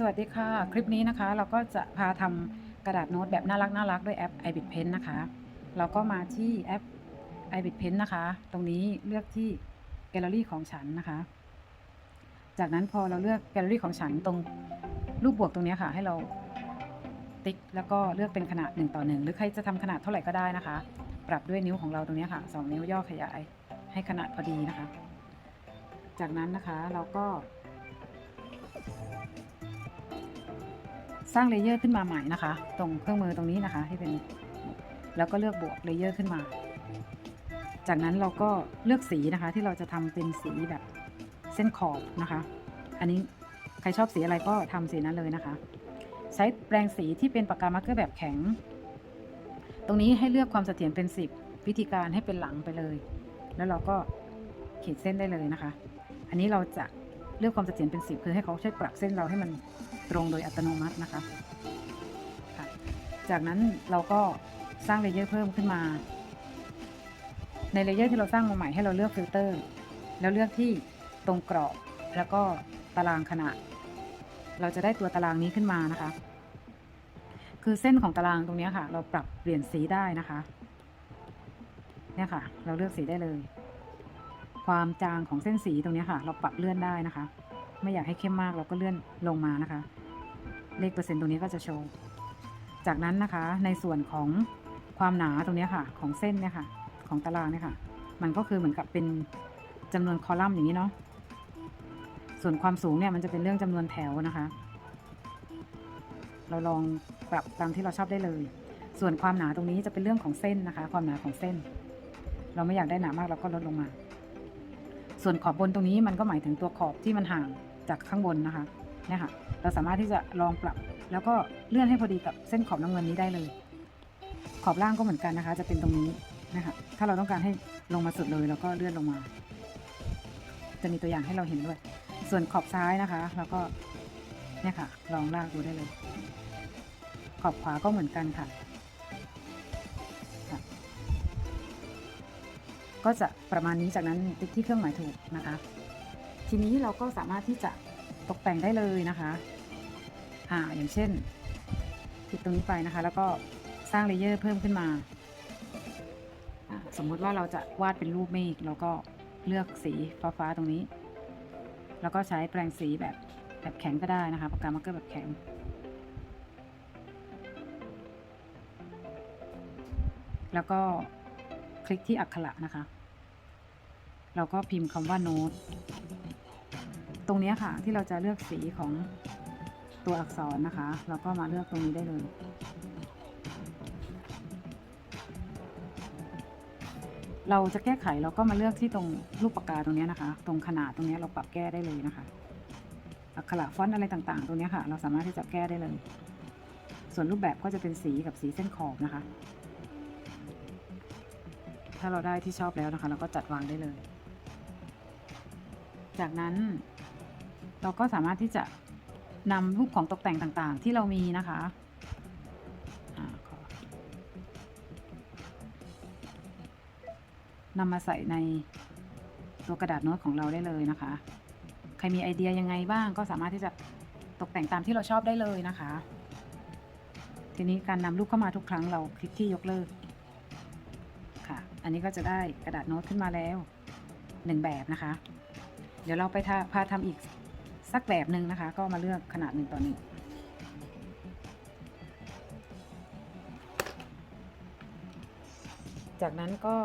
สวัสดีค่ะ คลิปนี้นะคะเราก็จะพาทำกระดาษโน้ตแบบน่ารักน่ารักด้วยแอป i b i t Pen นะคะ เราก็มาที่แอป i b i t Pen นะคะ ตรงนี้เลือกที่แกลเลอรี่ของฉันนะคะ จากนั้นพอเราเลือกแกลเลอรี่ของฉันตรงรูปบวกตรงนี้ค่ะ ให้เราติ๊กแล้วก็เลือกเป็นขนาด1ต่อ1หรือใครจะทำขนาดเท่าไหร่ก็ได้นะคะ ปรับด้วยนิ้วของเราตรงนี้ค่ะ 2 นิ้วย่อขยายให้ขนาดพอดีนะคะ จากนั้นนะคะเราก็ ร้างเลเยอร์ขึ้นมาใหม่นะคะ ตรงเครื่องมือตรงนี้นะคะที่เป็นแล้วก็เลือกบวกเลเยอร์ขึ้นมา จากนั้นเราก็เลือกสีนะคะ ที่เราจะทำเป็นสีแบบเส้นขอบนะคะ อันนี้ใครชอบสีอะไรก็ทำสีนั้นเลยนะคะ ใช้แปรงสีที่เป็นปากกามาร์กเกอร์แบบแข็ง ตรงนี้ให้เลือกความเสถียรเป็น 10 วิธีการให้เป็นหลังไปเลย แล้วเราก็ขีดเส้นได้เลยนะคะ อันนี้เราจะ เลือกความเสถียรเป็น10คือให้เขาช่วยปรับเส้นเราให้มันตรงโดยอัตโนมัตินะคะค่ะจากนั้นเราก็สร้างเลเยอร์เพิ่มขึ้นมา ในเลเยอร์ที่เราสร้างมาใหม่ให้เราเลือกฟิลเตอร์ แล้วเลือกที่ตรงกรอบแล้วก็ตารางขนาด เราจะได้ตัวตารางนี้ขึ้นมานะคะ คือเส้นของตารางตรงนี้ค่ะ เราปรับเปลี่ยนสีได้นะคะ เนี่ยค่ะ เราเลือกสีได้เลย ความจางของเส้นสีตรงนี้ค่ะ เราปรับเลื่อนได้นะคะ ไม่อยากให้เข้มมากเราก็เลื่อนลงมานะคะ เลขเปอร์เซ็นต์ตรงนี้ก็จะโชว์ จากนั้นนะคะในส่วนของความหนาตรงนี้ค่ะ ของเส้นเนี่ยค่ะ ของตารางเนี่ยค่ะ มันก็คือเหมือนกับเป็นจำนวนคอลัมน์อย่างนี้เนาะส่วนความสูงเนี่ยมันจะเป็นเรื่องจำนวนแถวนะคะ เราลองปรับตามที่เราชอบได้เลย ส่วนความหนาตรงนี้จะเป็นเรื่องของเส้นนะคะ ความหนาของเส้น เราไม่อยากได้หนามากเราก็ลดลงมา ส่วนขอบบนตรงนี้มันก็หมายถึงตัวขอบที่มันห่างจากข้างบนนะคะเนี่ยค่ะเราสามารถที่จะลองปรับ แล้วก็เลื่อนให้พอดีกับเส้นขอบน้ำเงินนี้ได้เลย ขอบล่างก็เหมือนกันนะคะ จะเป็นตรงนี้นะคะถ้าเราต้องการให้ลงมาสุดเลยเราก็เลื่อนลงมา จะมีตัวอย่างให้เราเห็นด้วย ส่วนขอบซ้ายนะคะ แล้วก็เนี่ยค่ะ ลองลากดูได้เลย ขอบขวาก็เหมือนกันค่ะ ก็จะประมาณนี้จากนั้นติ๊กที่เครื่องหมายถูกนะคะ ทีนี้เราก็สามารถที่จะตกแต่งได้เลยนะคะอ่าอย่างเช่นคลิกตรงนี้ไปนะคะ แล้วก็สร้างเลเยอร์เพิ่มขึ้นมา สมมติว่าเราจะวาดเป็นรูปเมฆเราก็เลือกสีฟ้าๆตรงนี้ แล้วก็ใช้แปรงสีแบบแบบแข็งก็ได้นะคะปากกามาร์กเกอร์แบบแข็งแล้วก็ คลิกที่อักขระนะคะ เราก็พิมพ์คำว่าโน้ต ตรงนี้ค่ะที่เราจะเลือกสีของตัวอักษรนะคะ เราก็มาเลือกตรงนี้ได้เลย เราจะแก้ไขเราก็มาเลือกที่ตรงรูปปากกาตรงนี้นะคะ ตรงขนาดตรงนี้เราปรับแก้ได้เลยนะคะ อักขระฟอนต์อะไรต่างๆ ตรงนี้ค่ะ เราสามารถที่จะแก้ได้เลย ส่วนรูปแบบก็จะเป็นสีกับสีเส้นขอบนะคะ ถ้าเราได้ที่ชอบแล้วนะคะ เราก็จัดวางได้เลย จากนั้น เราก็สามารถที่จะนำรูปของตกแต่งต่างๆ ที่เรามีนะคะนำมาใส่ในตัวกระดาษโน้ตของเราได้เลยนะคะ ใครมีไอเดียยังไงบ้างก็สามารถที่จะตกแต่งตามที่เราชอบได้เลยนะคะ ทีนี้การนำรูปเข้ามาทุกครั้งเราคลิกที่ยกเลิก อันนี้ก็จะได้กระดาษโน้ตขึ้นมาแล้วหนึ่งแบบนะคะ เดี๋ยวเราไปาพาทำอีกสักแบบหนึ่งนะคะ ก็มาเลือกขนาดหนึ่งต่อหนึ่งจากนั้นก็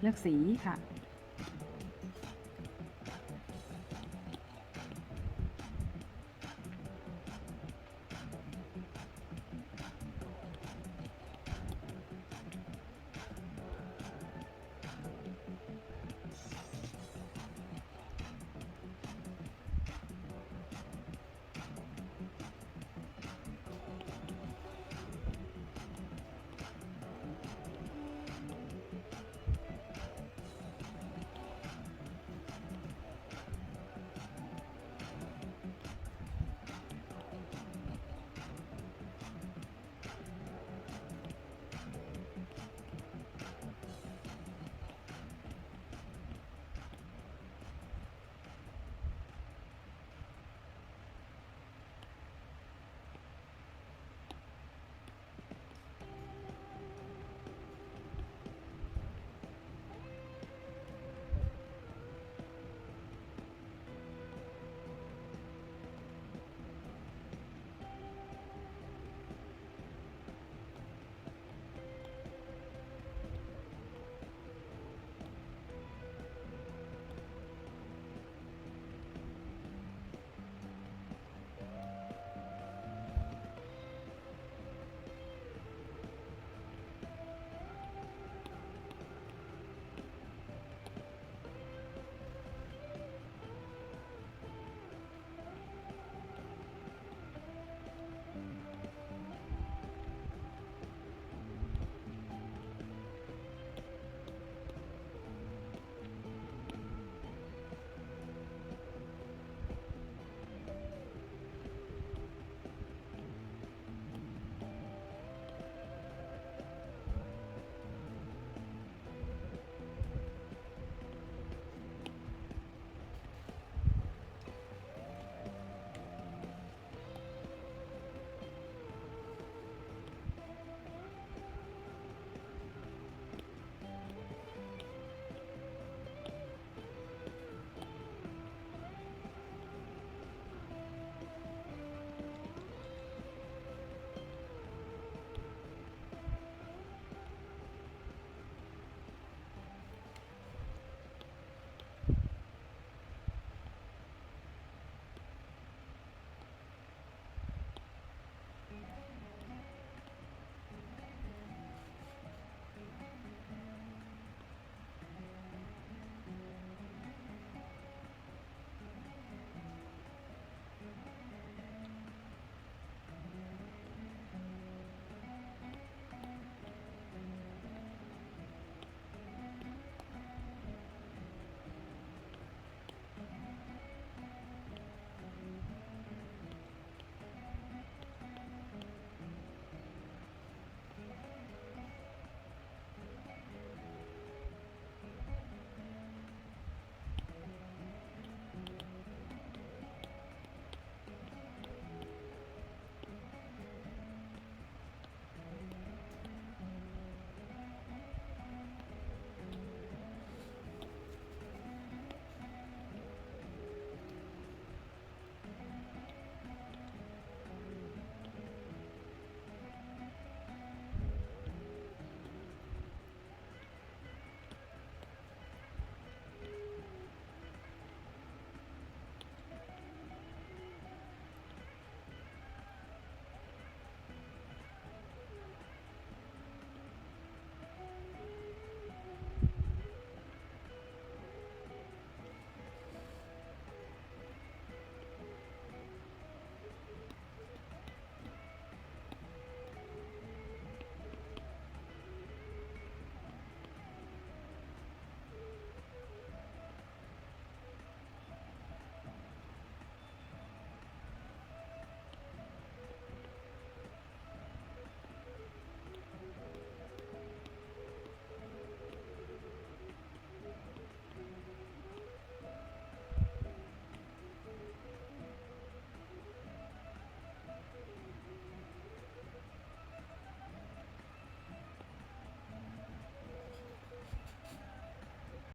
เลือกสีค่ะ